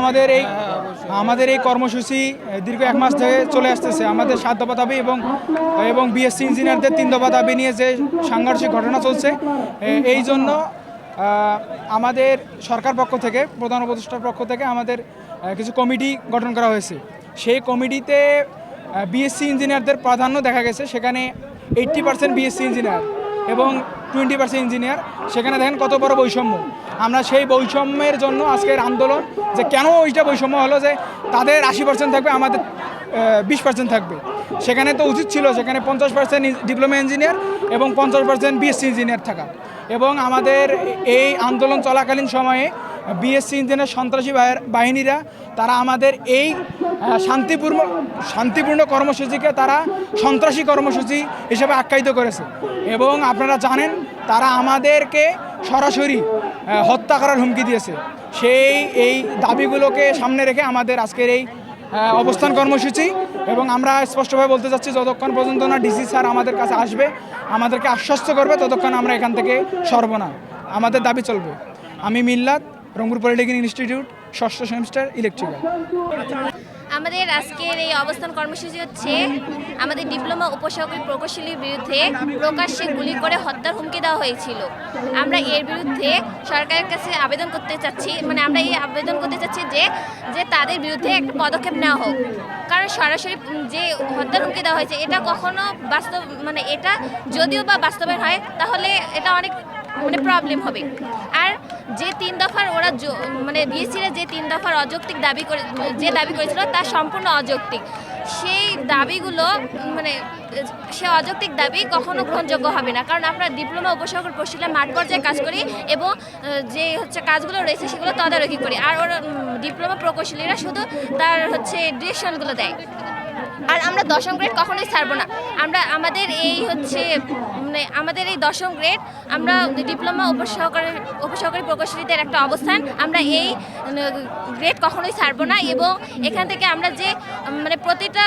আমাদের এই আমাদের এই কর্মসূচি দীর্ঘ এক মাস থেকে চলে আসতেছে। আমাদের সাত দফা দাবি এবং এবং বিএসসি ইঞ্জিনিয়ারদের তিন দফা দাবি নিয়ে যে সাংঘর্ষিক ঘটনা চলছে এই জন্য আমাদের সরকার পক্ষ থেকে, প্রধান উপদেষ্টার পক্ষ থেকে আমাদের কিছু কমিটি গঠন করা হয়েছে। সেই কমিটিতে বিএসসি ইঞ্জিনিয়ারদের প্রাধান্য দেখা গেছে, সেখানে এইট্টি পার্সেন্ট বিএসসি ইঞ্জিনিয়ার এবং টোয়েন্টি পার্সেন্ট ইঞ্জিনিয়ার। সেখানে দেখেন কত বড় বৈষম্য। আমরা সেই বৈষম্যের জন্য আজকের আন্দোলন যে কেন ওইটা বৈষম্য হলো যে তাদের আশি পার্সেন্ট থাকবে, আমাদের বিশ পার্সেন্ট থাকবে। সেখানে তো উচিত ছিল, সেখানে পঞ্চাশ পার্সেন্ট ডিপ্লোমা ইঞ্জিনিয়ার এবং পঞ্চাশ পার্সেন্ট বিএসসি ইঞ্জিনিয়ার থাকা। এবং আমাদের এই আন্দোলন চলাকালীন সময়ে বিএসসি ইঞ্জিনিয়ার সন্ত্রাসী বাহিনীরা, তারা আমাদের এই শান্তিপূর্ণ শান্তিপূর্ণ কর্মসূচিকে তারা সন্ত্রাসী কর্মসূচি হিসেবে আখ্যায়িত করেছে। এবং আপনারা জানেন, তারা আমাদেরকে সরাসরি হত্যা করার হুমকি দিয়েছে। সেই এই দাবিগুলোকে সামনে রেখে আমাদের আজকের এই অবস্থান কর্মসূচি এবং আমরা স্পষ্টভাবে বলতে চাচ্ছি, যতক্ষণ পর্যন্ত না ডিসি স্যার আমাদের কাছে আসবে, আমাদেরকে আশ্বস্ত করবে, ততক্ষণ আমরা এখান থেকে সরব না আমাদের দাবি চলবে। আমি মিল্লাত, রংপুর পলিটেকনিক ইনস্টিটিউট, ষষ্ঠ সেমিস্টার ইলেকট্রিক্যাল। আমাদের আজকের এই অবস্থান কর্মসূচি হচ্ছে আমাদের ডিপ্লোমা উপসহকারী প্রকৌশলীর বিরুদ্ধে প্রকাশ্যে গুলি করে হত্যার হুমকি দেওয়া হয়েছিল। আমরা এর বিরুদ্ধে সরকারের কাছে আবেদন করতে চাচ্ছি মানে আমরা এই আবেদন করতে চাচ্ছি যে যে তাদের বিরুদ্ধে একটা পদক্ষেপ নেওয়া হোক। কারণ সরাসরি যে হত্যার হুমকি দেওয়া হয়েছে, এটা কখনো বাস্তব মানে এটা যদিও বা বাস্তবায়ন হয়, তাহলে এটা অনেক মানে প্রবলেম হবে। যে তিন দফার ওরা মানে বিএসসিরা যে তিন দফার অযৌক্তিক দাবি করে, যে দাবি করেছিল তা সম্পূর্ণ অযৌক্তিক। সেই দাবিগুলো মানে সে অযৌক্তিক দাবি কখনো গ্রহণযোগ্য হবে না। কারণ আমরা ডিপ্লোমা, উপসহকারী, প্রশিক্ষণ মাঠ পর্যায়ে কাজ করি এবং যে হচ্ছে কাজগুলো রয়েছে সেগুলো তদারকি করি। আর ওরা ডিপ্লোমা প্রকৌশলীরা শুধু তার হচ্ছে ডিরেকশনগুলো দেয়। আর আমরা দশম গ্রেড কখনোই ছাড়বো না। আমরা, আমাদের এই হচ্ছে মানে আমাদের এই দশম গ্রেড, আমরা ডিপ্লোমা, উপসহকারী উপসহকারী প্রকৌশলীদের একটা অবস্থান। আমরা এই গ্রেড কখনোই ছাড়বো না এবং এখান থেকে আমরা যে মানে প্রতিটা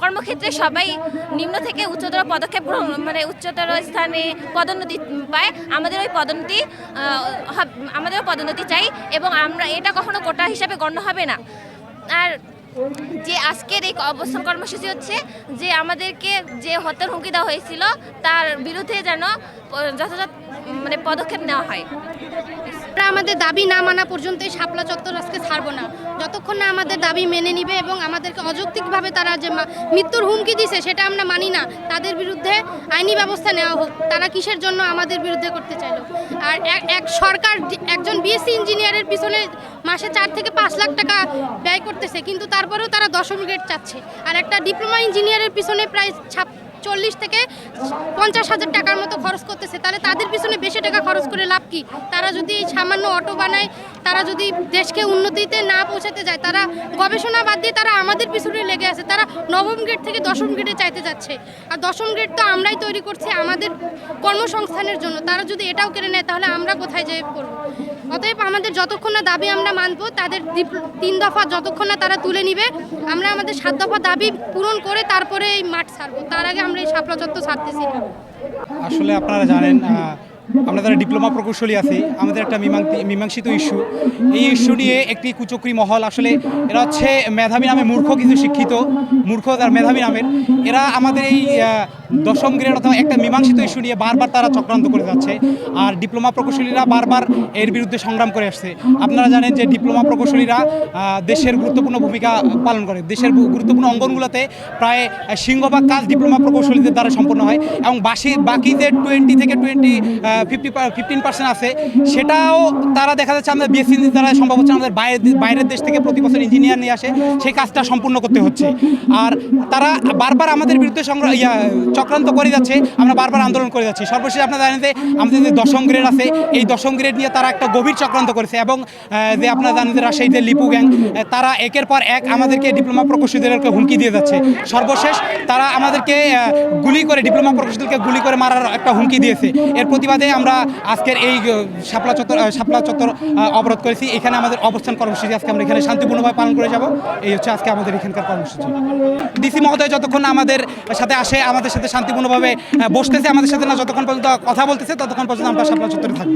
কর্মক্ষেত্রে সবাই নিম্ন থেকে উচ্চতর পদক্ষেপ মানে উচ্চতর স্থানে পদোন্নতি পায়। আমাদের ওই পদোন্নতি আমাদের আমাদেরও পদোন্নতি চাই এবং আমরা এটা কখনো কোটা হিসাবে গণ্য হবে না। আর যে আজকের এই অবস্থান কর্মসূচি হচ্ছে, যে আমাদেরকে যে হত্যার হুমকি দেওয়া হয়েছিল, তার বিরুদ্ধে যেন যথাযথ মানে পদক্ষেপ নেওয়া হয়। আমরা আমাদের দাবি না মানা পর্যন্ত এই শাপলা চত্বর আজকে ছাড়বো না। যতক্ষণ না আমাদের দাবি মেনে নিবে এবং আমাদেরকে অযৌক্তিকভাবে তারা যে মৃত্যুর হুমকি দিছে সেটা আমরা মানি না, তাদের বিরুদ্ধে আইনি ব্যবস্থা নেওয়া হোক। তারা কিসের জন্য আমাদের বিরুদ্ধে করতে চাইলো? আর এক- সরকার একজন বিএসসি ইঞ্জিনিয়ারের পিছনে মাসে চার থেকে পাঁচ লাখ টাকা ব্যয় করতেছে, কিন্তু তারপরেও তারা দশম গ্রেড চাচ্ছে। আর একটা ডিপ্লোমা ইঞ্জিনিয়ারের পিছনে প্রায় চল্লিশ থেকে পঞ্চাশ হাজার টাকার মতো খরচ করতেছে। তাহলে তাদের পিছনে বেশি টাকা খরচ করে লাভ কি? তারা যদি সামান্য অটো বানায়, তারা যদি দেশকে উন্নতিতে না পৌঁছাতে যায়, তারা গবেষণা বাদ দিয়ে তারা আমাদের পিছনে লেগে আছে। তারা নবম গ্রেড থেকে দশম গ্রেডে চাইতে যাচ্ছে। আর দশম গ্রেড তো আমরাই তৈরি করছি আমাদের কর্মসংস্থানের জন্য। তারা যদি এটাও কেড়ে নেয়, তাহলে আমরা কোথায় যেয়ে পড়ব? অতএব আমাদের যতক্ষণ না দাবি আমরা মানবো, তাদের তিন দফা যতক্ষণ না তারা তুলে নিবে, আমরা আমাদের সাত দফা দাবি পূরণ করে তারপরে এই মাঠ ছাড়বো। তার আগে আমরা এই শাপলা চত্বর ছাড়তেছি আসলে আপনারা জানেন আমরা যারা ডিপ্লোমা প্রকৌশলী আছি, আমাদের একটা মীমাং- মীমাংসিত ইস্যু। এই ইস্যু নিয়ে একটি কুচক্রী মহল, আসলে এরা হচ্ছে মেধাবী নামে মূর্খ, কিছু শিক্ষিত মূর্খ তার মেধাবী নামের। এরা আমাদের এই দশম গ্রেড অথবা একটা মীমাংসিত ইস্যু নিয়ে বারবার তারা চক্রান্ত করে যাচ্ছে আর ডিপ্লোমা প্রকৌশলীরা বারবার এর বিরুদ্ধে সংগ্রাম করে আসছে। আপনারা জানেন যে ডিপ্লোমা প্রকৌশলীরা দেশের গুরুত্বপূর্ণ ভূমিকা পালন করে। দেশের গুরুত্বপূর্ণ অঙ্গনগুলোতে প্রায় সিংহভাগ কাজ ডিপ্লোমা প্রকৌশলীদের দ্বারা সম্পন্ন হয় এবং বাসি বাকি যে টোয়েন্টি থেকে টোয়েন্টি ফিফটি ফিফটিন পার্সেন্ট আছে। সেটাও তারা দেখা যাচ্ছে আমাদের বিএসসি দ্বারা সম্ভব হচ্ছে আমাদের বাইরের বাইরের দেশ থেকে প্রতি বছর ইঞ্জিনিয়ার নিয়ে আসে, সেই কাজটা সম্পূর্ণ করতে হচ্ছে। আর তারা বারবার আমাদের বিরুদ্ধে সংগ্রাম ইয়া, চক্রান্ত করে যাচ্ছে, আমরা বারবার আন্দোলন করে যাচ্ছি। সর্বশেষ আপনারা জানেন যে আমাদের যে দশম গ্রেড আছে, এই দশম গ্রেড নিয়ে তারা একটা গভীর চক্রান্ত করেছে এবং যে আপনারা জানেন যে রাজশাহী যে লিপু গ্যাং তারা একের পর এক আমাদেরকে ডিপ্লোমা প্রকৌশলীদেরকে হুমকি দিয়ে যাচ্ছে। সর্বশেষ তারা আমাদেরকে গুলি করে ডিপ্লোমা প্রকৌশলীকে গুলি করে মারার একটা হুমকি দিয়েছে। এর প্রতিবাদে আমরা আজকের এই শাপলা চত্বর শাপলা চত্বর অবরোধ করেছি। এখানে আমাদের অবস্থান কর্মসূচি আজকে আমরা এখানে শান্তিপূর্ণভাবে পালন করে যাব। এই হচ্ছে আজকে আমাদের এখানকার কর্মসূচি। ডিসি মহোদয় যতক্ষণ আমাদের সাথে আসে, আমাদের সাথে শান্তিপূর্ণভাবে বসতেছে, আমাদের সাথে না যতক্ষণ পর্যন্ত কথা বলতেছে, ততক্ষণ পর্যন্ত আমরা শাপলা চত্বরে থাকব।